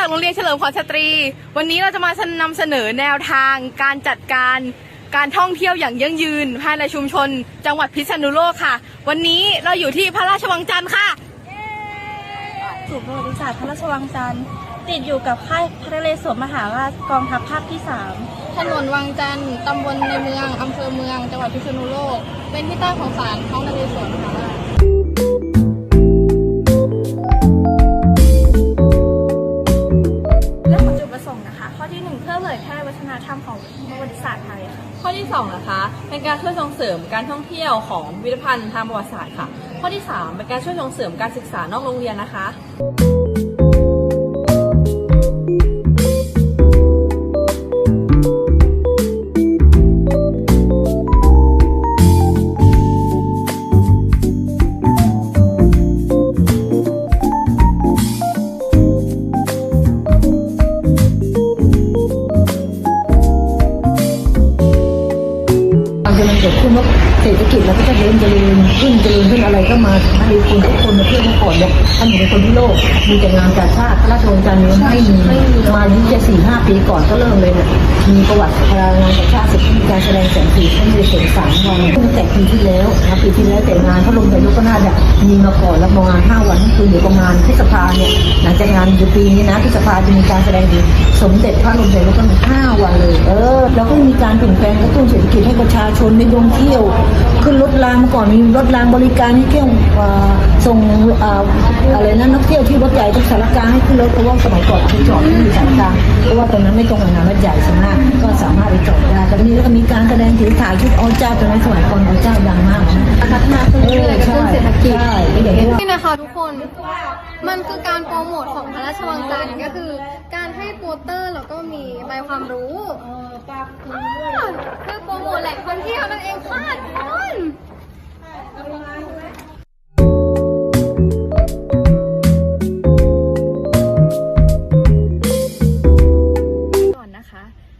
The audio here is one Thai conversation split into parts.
ากโรงเรียนเฉลิมขวัญสตรี วันนี้เราจะมานำเสนอแนวทางการจัดการการท่องเที่ยวอย่างยั่งยืนภายในชุมชน จังหวัดพิษณุโลกค่ะ วันนี้เราอยู่ที่พระราชวังจันทร์ค่ะศูนย์ประวัติศาสตร์พระราชวังจันทร์ติดอยู่กับค่ายพระนเรศวรมหาราชกองทัพภาคที่ถนนวังจันทร์ตำบลในเมืองอำเภอเมือง จังหวัดพิษณุโลก เป็นที่ตั้งของศาลท้องนเรศวรมหาราช 2นะคะเป็นการช่วยส่งเสริมการท่องเที่ยวของพิพิธภัณฑ์ทางประวัติศาสตร์ค่ะ ข้อที่ 3 เป็นการช่วยส่งเสริมการศึกษานอกโรงเรียนนะคะ เกิดขึ้นว่าเศรษฐกิจเราก็จะเริ่มเจริญขึ้นเจริญขึ้นอะไรก็มาให้คนทุกคนมาเพื่อนมาก่อนเนี่ยท่านอยู่ในคนที่โลกมีแต่งานกาชาติพระราชวังจันทร์เนี่ยไม่มีมานี้จะสี่ห้ ปีก่อนก็เริ่มเลยเนี่ยมีประวัติงงานกาชาติเสร็จก็มีการแสดงแสงสีท่านจะเสร็จสามวันตั้งแต่ปีที่แล้วนะปีที่แล้วแต่งานพระลงแต่ยุก็น่าจะมีมาก่อนแล้วประมาณห้าวันนั่นคือเดี๋ยวประมาณพฤษภาเนี่ยหลังจากงานอยู่ปีนี้นะพฤษภาจะมีการแสดงดีสมเด็จพระลงแต่ยุก็มีห้าวันเลย เออแล้วก็มีการเปลี่ยนแปลงกระตุ้นเศรษฐกิจให้ประชาชนในดวงเที่ยวขึ้นรถรางเมื่อก่อนมีรถรางบริการให้เที่ยวอ่าส่งอ่าอะไรนะนักเที่ยวที่รถใหญ่ทุกสารกลางให้ขึ้นรถเพราะว่าสมัยก่อนที่จอดไม่มีสารกลางเพราะว่าตรงนั้นไม่ตรงกับงานรถใหญ่ใช่ไหมก็สามารถไปจอดได้แต่วันนี้แล้วก็มีการแสดงถือถ่ายชุดอเจ้าตอนนั้นสมัยก่อนอเจ้าดังมากนะพัฒนาขึ้นเรื่อยๆใช่ใช่ก็อย่างที่ว่านี่นะคะทุกคนมันคือการโปรโมทของพระราชวังจันทร์ก็คือ การให้โปสเตอร์แล้วก็มีใบความรู้คือโปรโมทแหล่งท่องเที่ยวนั่นเองค่ะทุกคน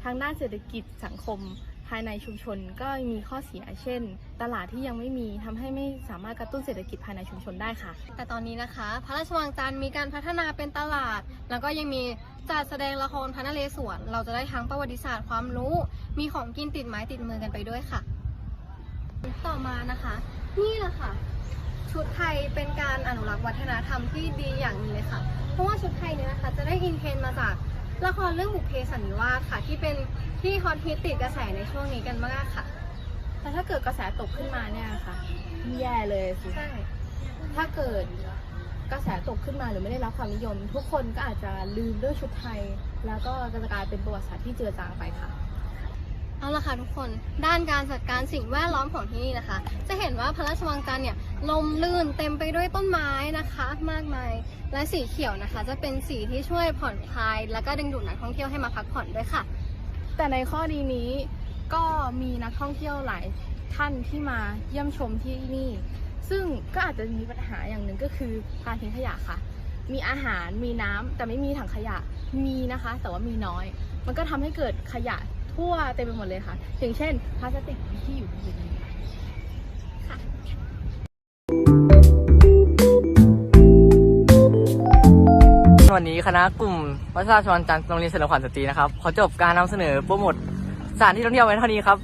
ทางด้านเศรษฐกิจสังคมภายในชุมชนก็มีข้อเสียเช่น ตลาดที่ยังไม่มีทำให้ไม่สามารถกระตุ้นเศรษฐกิจภายในชุมชนได้ค่ะ แต่ตอนนี้นะคะ พระราชวังจันทร์มีการพัฒนาเป็นตลาด แล้วก็ยังมีจัดแสดงละครพระนเรศวรเราจะได้ทั้งประวัติศาสตร์ความรู้ มีของกินติดไม้ติดมือกันไปด้วยค่ะ ต่อมานะคะ นี่แหละค่ะ ชุดไทยเป็นการอนุรักษ์วัฒนธรรมที่ดีอย่างหนึงเลยค่ะ เพราะว่าชุดไทยเนี่ยนะคะจะได้อินเทนมาจาก ละครเรื่องบุพเพสันนิวาสค่ะ ที่เป็นที่ฮอตฮิตติดกระแสในช่วงนี้กันมากค่ะ แต่ถ้าเกิดกระแสตกขึ้นมาเนี่ยค่ะแย่เลยสิใช่ถ้าเกิดกระแสตกขึ้นมาหรือไม่ได้รับความนิยม ทุกคนก็อาจจะลืมเรื่องชุดไทย แล้วก็จะกลายเป็นประวัติศาสตร์ที่เจือจางไปค่ะ เอาละค่ะทุกคนด้านการจัดการสิ่งแวดล้อมของที่นี่นะคะ จะเห็นว่าพระราชวังจันทร์เนี่ยลมลื่นเต็มไปด้วยต้นไม้นะคะ มากมายและสีเขียวนะคะ จะเป็นสีที่ช่วยผ่อนคลาย แล้วก็ดึงดูดนักท่องเที่ยวให้มาพักผ่อนด้วยค่ะ แต่ในข้อดีนี้ก็มีนักท่องเที่ยวหลายท่านที่มาเยี่ยมชมที่นี่ ซึ่งก็อาจจะมีปัญหาอย่างหนึ่งก็คือการทิ้งขยะค่ะ มีอาหารมีน้ำแต่ไม่มีถังขยะมีนะคะ แต่ว่ามีน้อย มันก็ทำให้เกิดขยะ ทั่วเต็มไปหมดเลยค่ะ อย่างเช่นพลาสติกที่อยู่บนนี้ค่ะวันนี้คณะกลุ่มวัชราชวันจันทร์โรงเรียนเสริมขวัญสตรีนะครับ ขอจบการนำเสนอโปรโมทสถานที่ท่องเที่ยวไว้เท่านี้ครับ